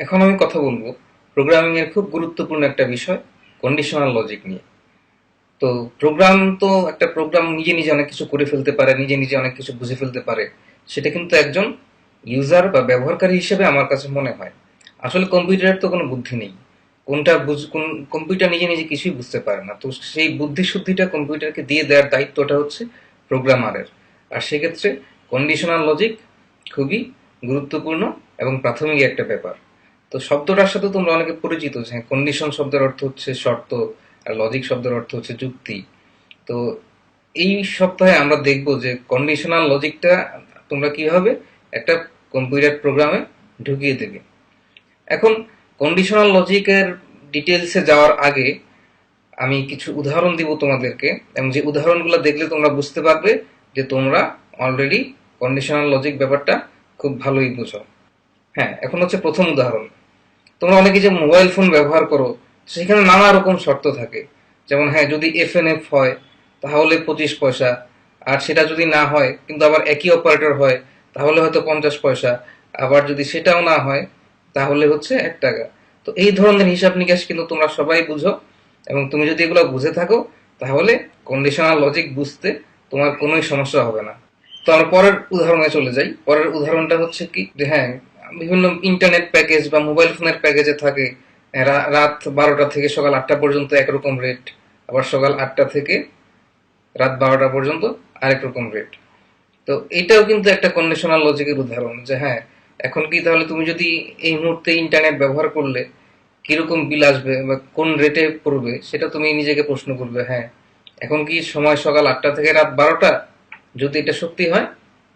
এখন আমি কথা বলব প্রোগ্রামিং এর খুব গুরুত্বপূর্ণ একটা বিষয় কন্ডিশনাল লজিক নিয়ে। তো প্রোগ্রাম তো একটা প্রোগ্রাম নিজে নিজে অনেক কিছু করে ফেলতে পারে, নিজে নিজে অনেক কিছু বুঝে ফেলতে পারে। সেটা কিন্তু একজন ইউজার বা ব্যবহারকারী হিসেবে আমার কাছে মনে হয়। আসলে কম্পিউটারের তো কোনো বুদ্ধি নেই। কোনটা বুঝ কোন কম্পিউটার নিজে নিজে কিছুই বুঝতে পারে না। তো সেই বুদ্ধি শুদ্ধিটা কম্পিউটারকে দিয়ে দেওয়ার দায়িত্বটা হচ্ছে প্রোগ্রামারের আর সেক্ষেত্রে কন্ডিশনাল লজিক খুবই গুরুত্বপূর্ণ এবং প্রাথমিক একটা ব্যাপার। তো শব্দটার সাথে তোমরা অনেকে পরিচিত, যে কন্ডিশন শব্দের অর্থ হচ্ছে শর্ত, আর লজিক শব্দের অর্থ হচ্ছে যুক্তি। তো এই সপ্তাহে আমরা দেখব যে কন্ডিশনাল লজিকটা তোমরা কীভাবে একটা কম্পিউটার প্রোগ্রামে ঢুকিয়ে দেবে। এখন কন্ডিশনাল লজিকের ডিটেলসে যাওয়ার আগে আমি কিছু উদাহরণ দিব তোমাদেরকে, এবং যে উদাহরণগুলো দেখলে তোমরা বুঝতে পারবে যে তোমরা অলরেডি কন্ডিশনাল লজিক ব্যাপারটা খুব ভালোই বুঝো। হ্যাঁ এখন হচ্ছে প্রথম উদাহরণ। তোমরা অনেকে যে মোবাইল ফোন ব্যবহার করো, সেখানে নানা রকম শর্ত থাকে। যেমন হ্যাঁ যদি এফ এন এফ হয়, তাহলে পঁচিশ পয়সা। আর সেটা যদি না হয়, কিন্তু আবার একই অপারেটর হয়, তাহলে হয়তো পঞ্চাশ পয়সা। আবার যদি সেটাও না হয়, তাহলে হচ্ছে এক টাকা। তো এই ধরনের হিসাব নিকাশ কিন্তু তোমরা সবাই বুঝো। এবং তুমি যদি এগুলো বুঝে থাকো, তাহলে কন্ডিশনাল লজিক বুঝতে তোমার কোনোই সমস্যা হবে না। তো আমরা পরের উদাহরণে চলে যাই। পরের উদাহরণটা হচ্ছে কি, যে হ্যাঁ বিভিন্ন ইন্টারনেট প্যাকেজ বা মোবাইল ফোনের প্যাকেজে থাকে রাত বারোটা থেকে সকাল আটটা পর্যন্ত একরকম রেট আবার সকাল আটটা থেকে রাত বারোটা পর্যন্ত আরেক রকম রেট তো এটাও কিন্তু একটা কন্ডিশনাল লজিকের উদাহরণ যে হ্যাঁ এখন কি তাহলে তুমি যদি এই মুহূর্তে ইন্টারনেট ব্যবহার করলে কীরকম বিল আসবে বা কোন রেটে পড়বে, সেটা তুমি নিজেকে প্রশ্ন করবে হ্যাঁ এখন কি সময় সকাল আটটা থেকে রাত বারোটা? যদি এটা সত্যি হয়,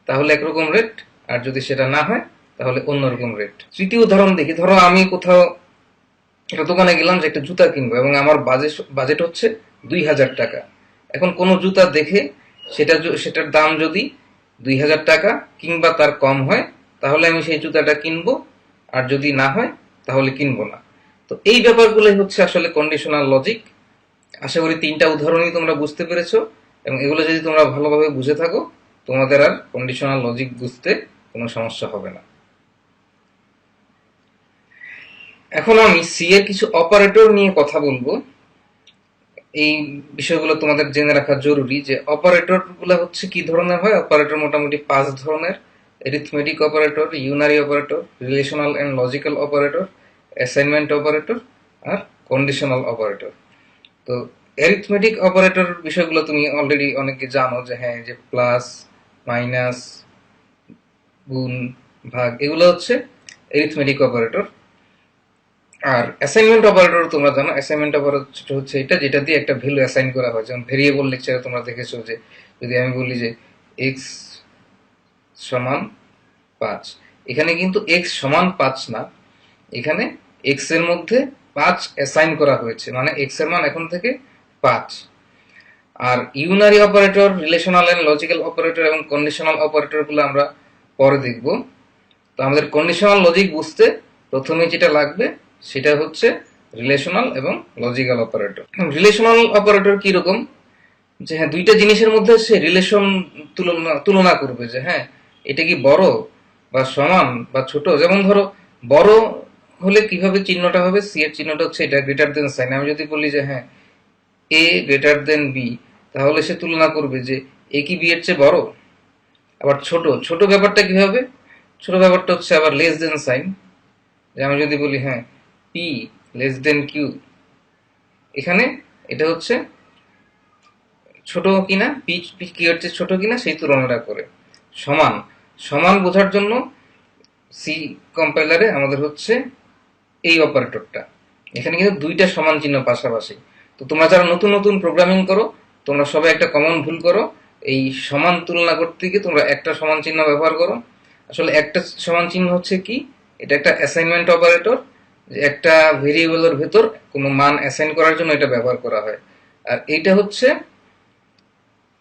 তাহলে একরকম রেট আর যদি সেটা না হয় তাহলে অন্যরকম রেট তৃতীয় উদাহরণ দেখি। ধরো আমি কোথাও একটা দোকানে গেলাম যে একটা জুতা কিনবো এবং আমার বাজেট বাজেট হচ্ছে দুই হাজার টাকা। এখন কোনো জুতা দেখে সেটা সেটার দাম যদি দুই হাজার টাকা কিংবা তার কম হয়, তাহলে আমি সেই জুতাটা কিনবো। আর যদি না হয়, তাহলে কিনবো না। তো এই ব্যাপারগুলোই হচ্ছে আসলে কন্ডিশনাল লজিক আশা করি তিনটা উদাহরণই তোমরা বুঝতে পেরেছ এবং এগুলো যদি তোমরা ভালোভাবে বুঝে থাকো, তোমাদের আর কন্ডিশনাল লজিক বুঝতে কোনো সমস্যা হবে না। এখন আমি সি এর কিছু অপারেটর নিয়ে কথা বলব। এই বিষয়গুলো তোমাদের জেনে রাখা জরুরি যে অপারেটরগুলো হচ্ছে কি ধরনের হয়? অপারেটর মোটামুটি পাঁচ ধরনের। Arithmetic operator unary operator relational and logical operator assignment operator R conditional operator তো অ্যারিথমেটিক অপারেটর বিষয়গুলো তুমি অলরেডি অনেকে জানো যে হ্যাঁ যে প্লাস মাইনাস গুণ, ভাগ, এগুলো হচ্ছে অ্যারিথমেটিক অপারেটর আর অ্যাসাইনমেন্ট অপারেটর তোমরা জানো অ্যাসাইনমেন্ট অপারেটর হচ্ছে এটা, যেটা দিয়ে একটা ভ্যালু অ্যাসাইন করা হয়। যেমন ভেরিয়েবল লেকচারে তোমরা দেখেছ যে, যদি আমি বলি যে এক্স সমান পাঁচ, এখানে কিন্তু এক্স সমান পাঁচ না, এখানে এক্সের মধ্যে পাঁচ অ্যাসাইন করা হয়েছে মানে এক্সের মান এখন থেকে পাঁচ। আর unary operator relational and logical operator এবং কন্ডিশনাল অপারেটরগুলো আমরা পরে দেখব। তো আমাদের কন্ডিশনাল লজিক বুঝতে প্রথমে যেটা লাগবে সেটা হচ্ছে রিলেশনাল এবং লজিক্যাল অপারেটর রিলেশনাল অপারেটর কি রকম যে হ্যাঁ দুইটা জিনিসের মধ্যে সে রিলেশন তুলনা তুলনা করবে যে হ্যাঁ এটা কি বড় বা সমান বা ছোট? যেমন ধরো, বড় হলে কীভাবে চিহ্নটা হবে? সি এর চিহ্নটা হচ্ছে এটা গ্রেটার দেন সাইন আমি যদি বলি যে হ্যাঁ এ গ্রেটার দেন বি তাহলে সে তুলনা করবে যে এ কি বি এর চেয়ে বড়? আবার ছোট। ছোট ব্যাপারটা কি হবে? ছোট ব্যাপারটা হচ্ছে আবার লেস দেন সাইন যে আমি যদি বলি হ্যাঁ পি লেস দেন কিউ এখানে এটা হচ্ছে ছোট কিনা পি কি হচ্ছে ছোট কিনা সেই তুলনাটা করে। সমান। সমান বোঝার জন্য সি কম্পাইলারে আমাদের হচ্ছে এই অপারেটরটা এখানে কিন্তু দুইটা সমান চিহ্ন পাশাপাশি। তো তোমরা যারা নতুন নতুন প্রোগ্রামিং করো, তোমরা সবাই একটা কমন ভুল করো। এই সমান তুলনা করতে গিয়ে তোমরা একটা সমান চিহ্ন ব্যবহার করো। আসলে একটা সমান চিহ্ন হচ্ছে কি? এটা একটা অ্যাসাইনমেন্ট অপারেটর একটা ভেরিয়েবলের ভেতর কোনো মান অ্যাসাইন করার জন্য এটা ব্যবহার করা হয়। আর এইটা হচ্ছে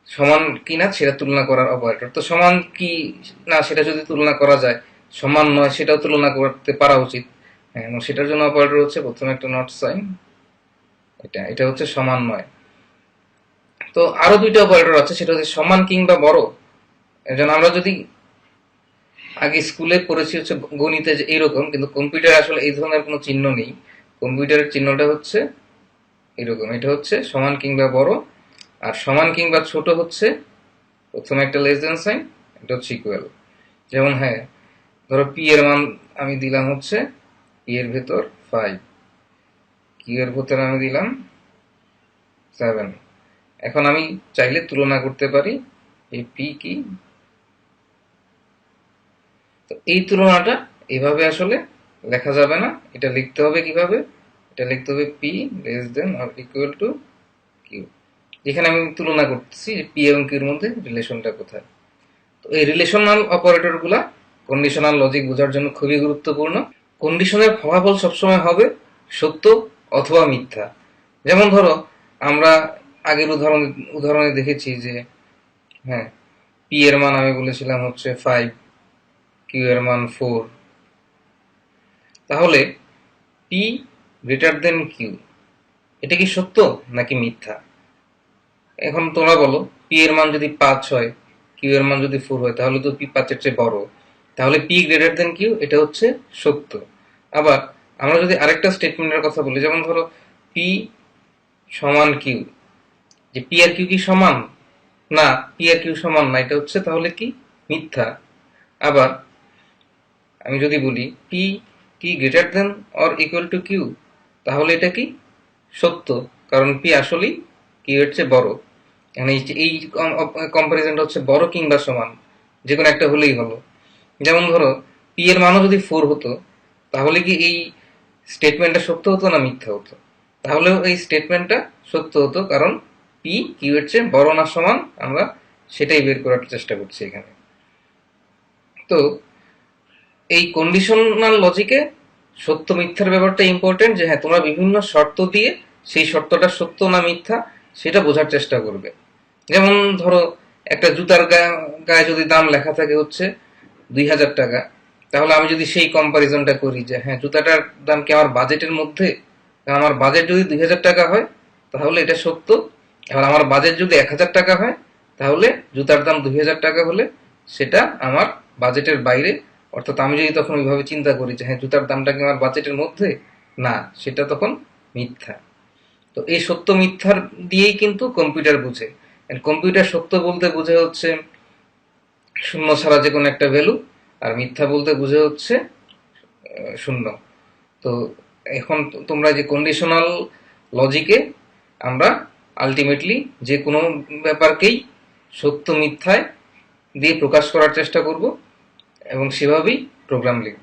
সমান কি না সেটা তুলনা করার অপারেটর। তো সমান কি না সেটা যদি তুলনা করা যায়, সমান নয় সেটাও তুলনা করতে পারা উচিত। হ্যাঁ এবং সেটার জন্য অপারেটর হচ্ছে প্রথমে একটা নট সাইন এটা এটা হচ্ছে সমান নয়। তো আরও দুইটা অপারেটর আছে, সেটা হচ্ছে সমান কিংবা বড়। এর জন্য আমরা যদি আগে স্কুলে পড়েছি হচ্ছে গণিতে যে এইরকম, কিন্তু কম্পিউটার আসলে এই ধরনের কোনো চিহ্ন নেই। কম্পিউটারের চিহ্নটা হচ্ছে এরকম। এটা হচ্ছে সমান কিংবা বড়, আর সমান কিংবা ছোট হচ্ছে প্রথমে একটা লেস দেন সাইন এটা হচ্ছে ইকুয়াল যেমন হ্যাঁ ধরো পি এর মান আমি দিলাম হচ্ছে পি এর ভেতর ফাইভ কিউ এর ভেতর আমি দিলাম সেভেন এখন আমি চাইলে তুলনা করতে পারি, এই পি কি? তো এই তুলনাটা এভাবে আসলে লেখা যাবে না। এটা লিখতে হবে কীভাবে? এটা লিখতে হবে P less than or equal to Q যেখানে আমি তুলনা করতেছি যে পি এবং কিউর মধ্যে রিলেশনটা কোথায়। তো এই রিলেশনাল অপারেটরগুলা কন্ডিশনাল লজিক বোঝার জন্য খুবই গুরুত্বপূর্ণ। কন্ডিশনের ফলাফল সবসময় হবে সত্য অথবা মিথ্যা। যেমন ধরো, আমরা আগের উদাহরণ উদাহরণে দেখেছি যে হ্যাঁ পি এর মান আমি বলেছিলাম হচ্ছে ফাইভ কিউ এর মান ফোর তাহলে পি গ্রেটার দেন কিউ এটা কি সত্য নাকি মিথ্যা? এখন তোমরা বলো পি এর মান যদি পাঁচ হয় কিউ এর মান যদি ফোর হয়, তাহলে তো পি পাঁচের চেয়ে বড়। তাহলে পি গ্রেটার দেন কিউ এটা হচ্ছে সত্য। আবার আমরা যদি আরেকটা স্টেটমেন্টের কথা বলি, যেমন ধরো পি সমান কিউ যে পি আর কিউ কি সমান? না পি আর কিউ সমান না, এটা হচ্ছে তাহলে কি মিথ্যা। আবার আমি যদি বলি পি কি greater than or equal to Q তাহলে এটা কি? সত্য, কারণ পি আসলেই কিউ এর চেয়ে বড়। মানে এই কম্পারিজনটা হচ্ছে বড় কিংবা সমান যে কোনো একটা হলেই হলো। যেমন ধরো পি এর মানও যদি ফোর হতো, তাহলে কি এই স্টেটমেন্টটা সত্য হতো না মিথ্যা হতো? তাহলেও এই স্টেটমেন্টটা সত্য হতো, কারণ পি কিউ এর চেয়ে বড় না সমান, আমরা সেটাই বের করার চেষ্টা করছি এখানে। তো এই কন্ডিশনাল লজিকে সত্য মিথ্যার ব্যাপারটা ইম্পর্টেন্ট যে হ্যাঁ তোমরা বিভিন্ন শর্ত দিয়ে সেই শর্তটা সত্য না মিথ্যা সেটা বোঝার চেষ্টা করবে। যেমন ধরো, একটা জুতার গায়ে যদি দাম লেখা থাকে হচ্ছে দুই হাজার টাকা, তাহলে আমি যদি সেই কম্পারিজনটা করি যে হ্যাঁ জুতাটার দাম কি আমার বাজেটের মধ্যে? আমার বাজেট যদি দুই হাজার টাকা হয়, তাহলে এটা সত্য। এবার আমার বাজেট যদি এক হাজার টাকা হয়, তাহলে জুতার দাম দুই হাজার টাকা হলে সেটা আমার বাজেটের বাইরে অর্থাৎ আমি যদি তখন ওইভাবে চিন্তা করি যে হ্যাঁ জুতার দামটা কি আমার বাজেটের মধ্যে? না, সেটা তখন মিথ্যা। তো এই সত্য মিথ্যার দিয়েই কিন্তু কম্পিউটার বুঝে। কম্পিউটার সত্য বলতে বুঝে হচ্ছে শূন্য ছাড়া যে কোনো একটা ভ্যালু আর মিথ্যা বলতে বুঝে হচ্ছে শূন্য। তো এখন তোমরা যে কন্ডিশনাল লজিকে আমরা আলটিমেটলি যে কোনো ব্যাপারকেই সত্য মিথ্যায় দিয়ে প্রকাশ করার চেষ্টা করব। এবং সেভাবেই প্রোগ্রাম লিখব।